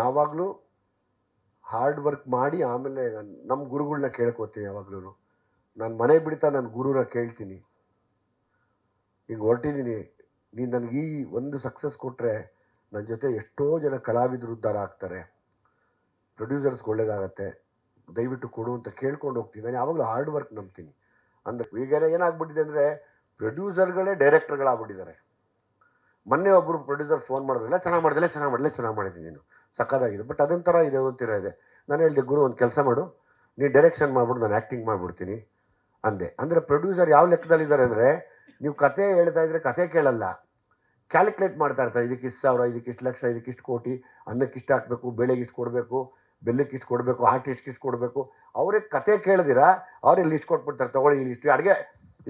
ಯಾವಾಗಲೂ hard work ಮಾಡಿ ಆಮೇಲೆ ನಮ್ಮ ಗುರುಗಳನ್ನ ಕೇಳ್ಕೊತೀನಿ ಯಾವಾಗಲೂ ನಾನು ಮನೆ ಬಿಡ್ತಾ ನನ್ನ ಗುರುನ ಕೇಳ್ತೀನಿ. ಈಗ ಹೊರಟಿದ್ದೀನಿ ನೀನು ನನಗೆ ಈ ಒಂದು ಸಕ್ಸಸ್ ಕೊಟ್ಟರೆ ನನ್ನ ಜೊತೆ ಎಷ್ಟೋ ಜನ ಕಲಾವಿದರು ಉದ್ಧಾರ ಆಗ್ತಾರೆ. ಪ್ರೊಡ್ಯೂಸರ್ಸ್ಗೆ ಒಳ್ಳೇದಾಗತ್ತೆ. ದಯವಿಟ್ಟು ಕೊಡು ಅಂತ ಕೇಳ್ಕೊಂಡು ಹೋಗ್ತೀನಿ. ನಾನು ಯಾವಾಗಲೂ ಹಾರ್ಡ್ ವರ್ಕ್ ನಂಬ್ತೀನಿ. ಅಂದರೆ ಈಗ ಏನಾಗ್ಬಿಟ್ಟಿದೆ ಅಂದರೆ ಪ್ರೊಡ್ಯೂಸರ್ಗಳೇ ಡೈರೆಕ್ಟರ್ಗಳಾಗ್ಬಿಟ್ಟಿದ್ದಾರೆ ಮೊನ್ನೆ ಒಬ್ಬರು ಪ್ರೊಡ್ಯೂಸರ್ ಫೋನ್ ಮಾಡಿದ್ರಲ್ಲ ಚೆನ್ನಾಗಿ ಮಾಡಿದಲ್ಲ ಚೆನ್ನಾಗಿ ಮಾಡಿಲ್ಲ ಚೆನ್ನಾಗಿ ಮಾಡಿದ್ದೀನಿ ನೀನು. ಸಕ್ಕದಾಗಿದೆ ಬಟ್ ಅದೊಂಥರ ಇದೆ ಒಂಥರ ಇದೆ. ನಾನು ಹೇಳಿದೆ, ಗುರು, ಒಂದು ಕೆಲಸ ಮಾಡು. ನೀನು ಡೈರೆಕ್ಷನ್ ಮಾಡ್ಬಿಟ್ಟು ನಾನು ಆ್ಯಕ್ಟಿಂಗ್ ಮಾಡಿಬಿಡ್ತೀನಿ. ಅಂದೆ. ಅಂದರೆ ಪ್ರೊಡ್ಯೂಸರ್ ಯಾವ ಲೆಕ್ಕದಲ್ಲಿದ್ದಾರೆ ಅಂದರೆ, ನೀವು ಕತೆ ಹೇಳ್ತಾ ಇದ್ರೆ ಕತೆ ಕೇಳಲ್ಲ. ಕ್ಯಾಲ್ಕುಲೇಟ್ ಮಾಡ್ತಾ ಇರ್ತಾರೆ. ಇದಕ್ಕೆ ಇಷ್ಟು ಸಾವಿರ, ಇದಕ್ಕೆ ಇಷ್ಟು ಲಕ್ಷ, ಇದಕ್ಕೆ ಇಷ್ಟು ಕೋಟಿ, ಅನ್ನಕ್ಕೆ ಇಷ್ಟು ಹಾಕಬೇಕು, ಬೆಳೆಗೆ ಇಷ್ಟು ಕೊಡಬೇಕು, ಬೆಲ್ಲಕ್ಕೆ ಇಷ್ಟು ಕೊಡಬೇಕು ಆರ್ಟಿಸ್ಟ್ಗೆ ಇಷ್ಟು ಕೊಡಬೇಕು. ಅವ್ರಿಗೆ ಕತೆ ಕೇಳಿದಿರಾ ಅವ್ರಿಗೆ ಲಿಸ್ಟ್ ಕೊಟ್ಬಿಡ್ತಾರೆ. ತೊಗೊಳ್ಳಿ ಈ ಲಿಸ್ಟ್ ಅಡುಗೆ,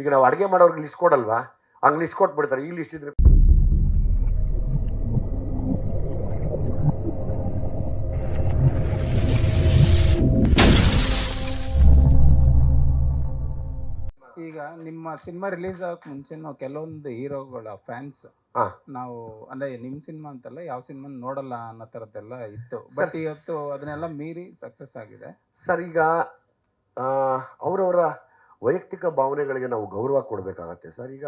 ಈಗ ನಾವು ಅಡುಗೆ ಮಾಡೋರಿಗೆ ಲಿಸ್ಟ್ ಕೊಡಲ್ವಾ? ಹಂಗೆ ಲಿಸ್ಟ್ ಕೊಟ್ಬಿಡ್ತಾರೆ. ಈ ಲಿಸ್ಟ್ ಇದ್ರೆ ನಿಮ್ಮ ಸಿನಿಮಾ ರಿಲೀಸ್ ಆಗಕ್ ಮುಂಚೆ ಕೆಲವೊಂದು ಹೀರೋಗಳ ಫ್ಯಾನ್ಸ್ ಹಾ. ನಾವು ಅಂದ್ರೆ ನಿಮ್ ಸಿನಿಮಾ ಅಂತಲ್ಲ ಯಾವ ಸಿನಿಮಾ ನೋಡಲ್ಲ ಅನ್ನೋ ತರದ್ದೆಲ್ಲ ಇತ್ತು. ಬಟ್ ಇವತ್ತು ಅದನ್ನೆಲ್ಲ ಮೀರಿ ಸಕ್ಸಸ್ ಆಗಿದೆ. ಸರ್ ಈಗ ಅವರವರ ವೈಯಕ್ತಿಕ ಭಾವನೆಗಳಿಗೆ ನಾವು ಗೌರವ ಕೊಡಬೇಕಾಗತ್ತೆ. ಸರ್ ಈಗ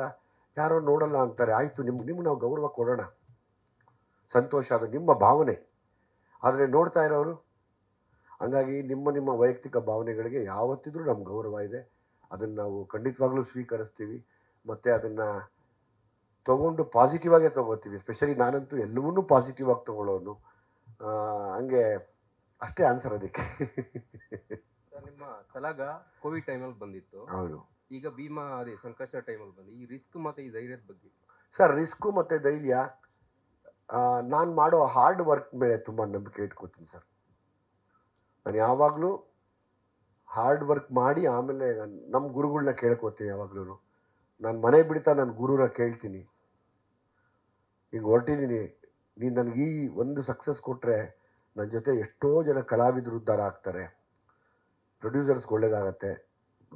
ಯಾರೋ ನೋಡಲ್ಲ ಅಂತಾರೆ ಆಯಿತು ನಿಮ್ಗೆ ನಿಮ್ಗೆ ನಾವು ಗೌರವ ಕೊಡೋಣ. ಸಂತೋಷ ಅದು ನಿಮ್ಮ ಭಾವನೆ. ಆದರೆ ನೋಡ್ತಾ ಇರೋರು ಹಂಗಾಗಿ ನಿಮ್ಮ ನಿಮ್ಮ ವೈಯಕ್ತಿಕ ಭಾವನೆಗಳಿಗೆ ಯಾವತ್ತಿದ್ರೂ ನಮ್ಗೆ ಗೌರವ ಇದೆ. ಅದನ್ನು ನಾವು ಖಂಡಿತವಾಗ್ಲೂ ಸ್ವೀಕರಿಸ್ತೀವಿ. ಮತ್ತು ಅದನ್ನು ತಗೊಂಡು ಪಾಸಿಟಿವ್ ಆಗೇ ತಗೋತೀವಿ. ಸ್ಪೆಷಲಿ ನಾನಂತೂ ಎಲ್ಲವನ್ನೂ ಪಾಸಿಟಿವ್ ಆಗಿ ತಗೊಳ್ಳೋನು. ಹಂಗೆ ಅಷ್ಟೇ ಆನ್ಸರ್ ಅದಕ್ಕೆ. ನಿಮ್ಮ ಸಲಾಗ ಕೋವಿಡ್ ಟೈಮಲ್ಲಿ ಬಂದಿತ್ತು. ಹೌದು. ಈಗ ಭೀಮಾ ಅದೇ ಸಂಕಷ್ಟ ಟೈಮಲ್ಲಿ ಬಂದು ಈ ರಿಸ್ಕ್ ಮತ್ತು ಈ ಧೈರ್ಯದ ಬಗ್ಗೆ? ಸರ್ ರಿಸ್ಕು ಮತ್ತು ಧೈರ್ಯ ನಾನು ಮಾಡೋ ಹಾರ್ಡ್ ವರ್ಕ್ ಮೇಲೆ ತುಂಬ ನಂಬಿಕೆ ಇಟ್ಕೋತೀನಿ ಸರ್. ನಾನು ಯಾವಾಗಲೂ ಹಾರ್ಡ್ ವರ್ಕ್ ಮಾಡಿ ಆಮೇಲೆ ನಾನು ನಮ್ಮ ಗುರುಗಳನ್ನ ಕೇಳ್ಕೊತೀನಿ ಯಾವಾಗಲೂ ನಾನು ಮನೆ ಬಿಡ್ತಾ ನನ್ನ ಗುರುನ ಕೇಳ್ತೀನಿ. ಹಿಂಗೆ ಹೊರಟಿದ್ದೀನಿ ನೀನು ನನಗೆ ಈ ಒಂದು ಸಕ್ಸಸ್ ಕೊಟ್ಟರೆ ನನ್ನ ಜೊತೆ ಎಷ್ಟೋ ಜನ ಕಲಾವಿದರು ಉದ್ಧಾರ ಆಗ್ತಾರೆ. ಪ್ರೊಡ್ಯೂಸರ್ಸ್ಗೆ ಒಳ್ಳೇದಾಗತ್ತೆ.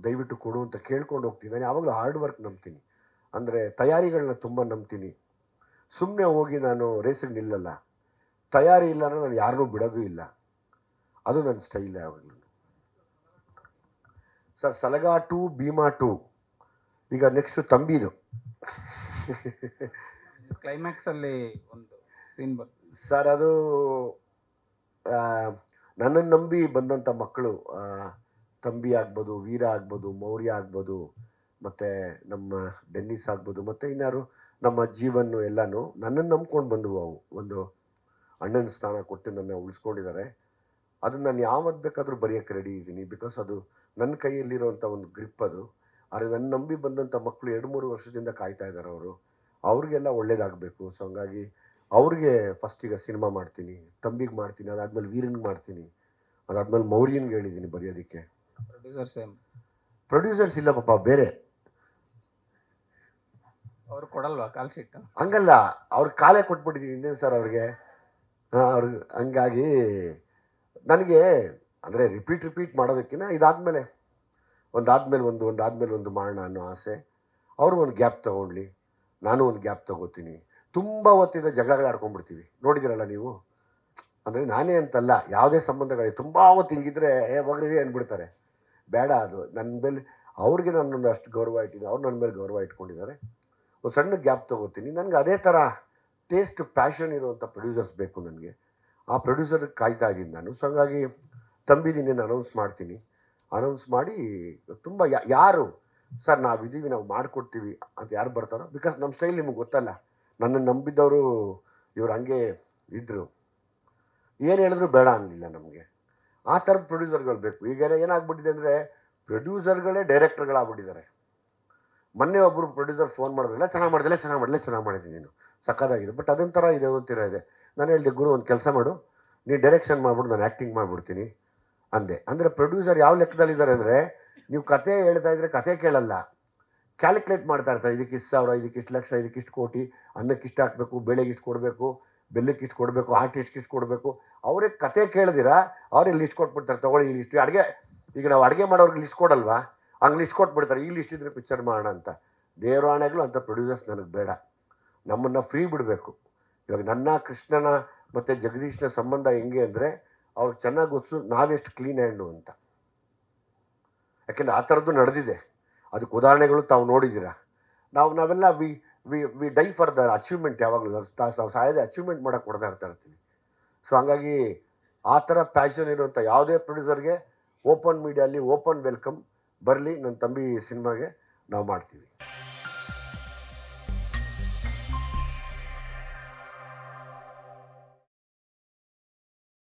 ದಯವಿಟ್ಟು ಕೊಡು ಅಂತ ಕೇಳ್ಕೊಂಡು ಹೋಗ್ತೀನಿ. ನಾನು ಯಾವಾಗಲೂ ಹಾರ್ಡ್ ವರ್ಕ್ ನಂಬ್ತೀನಿ. ಅಂದರೆ ತಯಾರಿಗಳನ್ನ ತುಂಬ ನಂಬ್ತೀನಿ. ಸುಮ್ಮನೆ ಹೋಗಿ ನಾನು ರೇಸಿಗೆ ನಿಲ್ಲಲ್ಲ. ತಯಾರಿ ಇಲ್ಲ ಅಂದರೆ ನಾನು ಯಾರನ್ನೂ ಬಿಡೋದು ಇಲ್ಲ. ಅದು ನನ್ನ ಸ್ಟೈಲ್ ಯಾವಾಗಲೂ sir Salaga to Bheema too. ಈಗ ನೆಕ್ಸ್ಟ್ ತಂಬಿದು. ಕ್ಲೈಮ್ಯಾಕ್ಸ್ ಅಲ್ಲಿ ಒಂದು ಸೀನ್ ಸರ್ ಅದು ನನ್ನನ್ನು ನಂಬಿ ಬಂದಂಥ ಮಕ್ಕಳು ತಂಬಿ ಆಗ್ಬೋದು ವೀರ ಆಗ್ಬೋದು ಮೌರ್ಯ ಆಗ್ಬೋದು ಮತ್ತು ನಮ್ಮ ಡೆನ್ನಿಸ್ ಆಗ್ಬೋದು ಮತ್ತು ಇನ್ನಾರು ನಮ್ಮ ಜೀವನ ಎಲ್ಲನೂ ನನ್ನನ್ನು ನಂಬ್ಕೊಂಡು ಬಂದವು ಅವು. ಒಂದು ಅಣ್ಣನ ಸ್ಥಾನ ಕೊಟ್ಟು ನನ್ನ ಉಳಿಸ್ಕೊಂಡಿದ್ದಾರೆ. ಅದನ್ನು ನಾನು ಯಾವತ್ತು ಬೇಕಾದರೂ ಬರೆಯೋಕ್ಕೆ ರೆಡಿ ಇದ್ದೀನಿ ಬಿಕಾಸ್ ಅದು ನನ್ನ ಕೈಯಲ್ಲಿರುವಂಥ ಒಂದು ಗ್ರಿಪ್ ಅದು. ಆದರೆ ನನ್ನ ನಂಬಿ ಬಂದಂಥ ಮಕ್ಕಳು ಎರಡು ಮೂರು ವರ್ಷದಿಂದ ಕಾಯ್ತಾ ಇದ್ದಾರೆ ಅವರು. ಅವ್ರಿಗೆಲ್ಲ ಒಳ್ಳೇದಾಗಬೇಕು. ಸೊ ಹಂಗಾಗಿ ಅವ್ರಿಗೆ ಫಸ್ಟ್ ಈಗ ಸಿನಿಮಾ ಮಾಡ್ತೀನಿ ತಂಬಿಗೆ ಮಾಡ್ತೀನಿ ಅದಾದ್ಮೇಲೆ ವೀರನ್ಗೆ ಮಾಡ್ತೀನಿ ಅದಾದ್ಮೇಲೆ ಮೌರ್ಯನ್ಗೆ ಹೇಳಿದ್ದೀನಿ ಬರೆಯೋದಕ್ಕೆ. ಪ್ರೊಡ್ಯೂಸರ್ ಸೇಮ್ ಪ್ರೊಡ್ಯೂಸರ್ಸ್ ಇಲ್ಲ ಪಾಪ ಬೇರೆ. ಅವ್ರು ಕೊಡಲ್ವಾ ಕಾಲ್ ಹಂಗಲ್ಲ ಅವ್ರ ಕಾಲೇ ಕೊಟ್ಬಿಟ್ಟಿದ್ದೀನಿ ಇನ್ನೇನು ಸರ್ ಅವ್ರಿಗೆ? ಅವ್ರಿಗೆ ಹಂಗಾಗಿ ನನಗೆ ಅಂದರೆ ರಿಪೀಟ್ ರಿಪೀಟ್ ಮಾಡೋದಕ್ಕಿಂತ ಇದಾದಮೇಲೆ, ಒಂದಾದ್ಮೇಲೆ ಒಂದು ಒಂದಾದ್ಮೇಲೆ ಒಂದು ಮಾಡೋಣ ಅನ್ನೋ ಆಸೆ. ಅವರು ಒಂದು ಗ್ಯಾಪ್ ತಗೊಳ್ಳಿ, ನಾನು ಒಂದು ಗ್ಯಾಪ್ ತಗೋತೀನಿ. ತುಂಬ ಹೊತ್ತಿಂದ ಜಗಳಗಳು ಆಡ್ಕೊಂಡ್ಬಿಡ್ತೀವಿ. ನೋಡಿದಿರಲ್ಲ ನೀವು? ಅಂದರೆ ನಾನೇ ಅಂತಲ್ಲ, ಯಾವುದೇ ಸಂಬಂಧಗಳಿಗೆ ತುಂಬ ಹೊತ್ತು ಹಿಂಗಿದ್ರೆ, ಏ ಅಂದ್ಬಿಡ್ತಾರೆ. ಬೇಡ ಅದು. ನನ್ನ ಮೇಲೆ, ಅವ್ರಿಗೆ ನನ್ನೊಂದು ಅಷ್ಟು ಗೌರವ ಇಟ್ಟಿದ್ದೆ ಅವ್ರು ನನ್ನ ಮೇಲೆ ಗೌರವ ಇಟ್ಕೊಂಡಿದ್ದಾರೆ. ಒಂದು ಸಣ್ಣ ಗ್ಯಾಪ್ ತಗೋತೀನಿ. ನನಗೆ ಅದೇ ಥರ ಟೇಸ್ಟ್ ಪ್ಯಾಷನ್ ಇರುವಂಥ ಪ್ರೊಡ್ಯೂಸರ್ಸ್ ಬೇಕು ನನಗೆ. ಆ ಪ್ರೊಡ್ಯೂಸರ್ ಕಾಯ್ತಾ ಇದ್ದೀನಿ ನಾನು. ಸೊ ಹಂಗಾಗಿ ತಂಬಿದ್ದೀನಿ ಅನೌನ್ಸ್ ಮಾಡ್ತೀನಿ. ಅನೌನ್ಸ್ ಮಾಡಿ, ತುಂಬ ಯಾರು, ಸರ್ ನಾವಿದ್ದೀವಿ ನಾವು ಮಾಡಿಕೊಡ್ತೀವಿ ಅಂತ ಯಾರು ಬರ್ತಾರೋ ಬಿಕಾಸ್ ನಮ್ಮ ಸ್ಟೈಲ್ ನಿಮಗೆ ಗೊತ್ತಲ್ಲ. ನನ್ನನ್ನು ನಂಬಿದ್ದವರು ಇವ್ರು ಹಂಗೆ ಇದ್ದರು ಏನು ಹೇಳಿದ್ರು ಬೇಡ ಅನ್ನಲಿಲ್ಲ ನಮಗೆ. ಆ ಥರದ ಪ್ರೊಡ್ಯೂಸರ್ಗಳು ಬೇಕು. ಈಗ ಏನಾಗ್ಬಿಟ್ಟಿದೆ ಅಂದರೆ ಪ್ರೊಡ್ಯೂಸರ್ಗಳೇ ಡೈರೆಕ್ಟರ್ಗಳಾಗ್ಬಿಟ್ಟಿದ್ದಾರೆ ಮೊನ್ನೆ ಒಬ್ಬರು ಪ್ರೊಡ್ಯೂಸರ್ ಫೋನ್ ಮಾಡಿದ್ರಲ್ಲ ಚೆನ್ನಾಗಿ ಮಾಡಿದಲ್ಲ ಚೆನ್ನಾಗಿ ಮಾಡಿಲ್ಲ ಚೆನ್ನಾಗಿ ಮಾಡಿದ್ದೀನಿ ನೀನು. ಸಕ್ಕದಾಗಿದೆ ಬಟ್ ಅದೊಂಥರ ಇದೆ, ಒಂಥರ ಇದೆ. ನಾನು ಹೇಳಿದೆ, ಗುರು, ಒಂದು ಕೆಲಸ ಮಾಡು. ನೀನು ಡೈರೆಕ್ಷನ್ ಮಾಡ್ಬಿಟ್ಟು ನಾನು ಆ್ಯಕ್ಟಿಂಗ್ ಮಾಡಿಬಿಡ್ತೀನಿ. ಅಂದೆ. ಅಂದರೆ ಪ್ರೊಡ್ಯೂಸರ್ ಯಾವ ಲೆಕ್ಕದಲ್ಲಿ ಇದ್ದಾರೆ ಅಂದರೆ, ನೀವು ಕತೆ ಹೇಳ್ತಾ ಇದ್ರೆ ಕತೆ ಕೇಳಲ್ಲ. ಕ್ಯಾಲ್ಕುಲೇಟ್ ಮಾಡ್ತಾ ಇರ್ತಾರೆ, ಇದಕ್ಕೆ ಇಷ್ಟು ಸಾವಿರ, ಇದಕ್ಕೆ ಇಷ್ಟು ಲಕ್ಷ, ಇದಕ್ಕೆ ಇಷ್ಟು ಕೋಟಿ, ಅನ್ನಕ್ಕೆ ಇಷ್ಟು ಹಾಕಬೇಕು, ಬೆಳೆಗೆ ಇಷ್ಟು ಕೊಡಬೇಕು, ಬೆಲ್ಲಕ್ಕೆ ಇಷ್ಟು ಕೊಡಬೇಕು ಆರ್ಟಿಸ್ಟ್ಗೆ ಇಷ್ಟು ಕೊಡಬೇಕು. ಅವ್ರಿಗೆ ಕತೆ ಕೇಳಿದಿರಾ ಅವ್ರಿಗೆ ಲಿಸ್ಟ್ ಕೊಟ್ಬಿಡ್ತಾರೆ, ತಗೊಳ್ಳಿ ಈ ಲಿಸ್ಟ್ ಅಡುಗೆ, ಈಗ ನಾವು ಅಡುಗೆ ಮಾಡೋರಿಗೆ ಲಿಸ್ಟ್ ಕೊಡಲ್ವಾ? ಹಂಗೆ ಲಿಸ್ಟ್ ಕೊಟ್ಬಿಡ್ತಾರೆ, ಈ ಲಿಸ್ಟ್ ಇದ್ರೆ ಪಿಕ್ಚರ್ ಮಾಡೋಣ ಅಂತ. ದೇವರಾಣೆಗಳು ಅಂತ ಪ್ರೊಡ್ಯೂಸರ್ಸ್ ನನಗೆ ಬೇಡ. ನಮ್ಮನ್ನು ಫ್ರೀ ಬಿಡಬೇಕು. ಇವಾಗ ನನ್ನ ಕೃಷ್ಣನ ಮತ್ತು ಜಗದೀಶ್ನ ಸಂಬಂಧ ಹೆಂಗೆ ಅಂದರೆ ಅವ್ರಿಗೆ ಚೆನ್ನಾಗಿ ಗೊತ್ತು ನಾವೆಷ್ಟು ಕ್ಲೀನ್ ಹ್ಯಾಂಡು ಅಂತ. ಯಾಕೆಂದ್ರೆ ಆ ಥರದ್ದು ನಡೆದಿದೆ. ಅದಕ್ಕೆ ಉದಾಹರಣೆಗಳು ತಾವು ನೋಡಿದ್ದೀರಾ? ನಾವು, ನಾವೆಲ್ಲ we we we die for the achievement ಯಾವಾಗಲೂ. ನಾವು ಸಾಯದೆ ಅಚೀವ್ಮೆಂಟ್ ಮಾಡೋಕೆ ಕೊಡ್ತಾ ಇರ್ತಾ ಇರ್ತೀವಿ ಸೊ ಹಂಗಾಗಿ ಆ ಥರ ಪ್ಯಾಷನ್ ಇರುವಂಥ ಯಾವುದೇ ಪ್ರೊಡ್ಯೂಸರ್ಗೆ ಓಪನ್ ಮೀಡಿಯಲ್ಲಿ ಓಪನ್ ವೆಲ್ಕಮ್ ಬರಲಿ. ನನ್ನ ತಂಬಿ ಸಿನಿಮಾಗೆ ನಾವು ಮಾಡ್ತೀವಿ.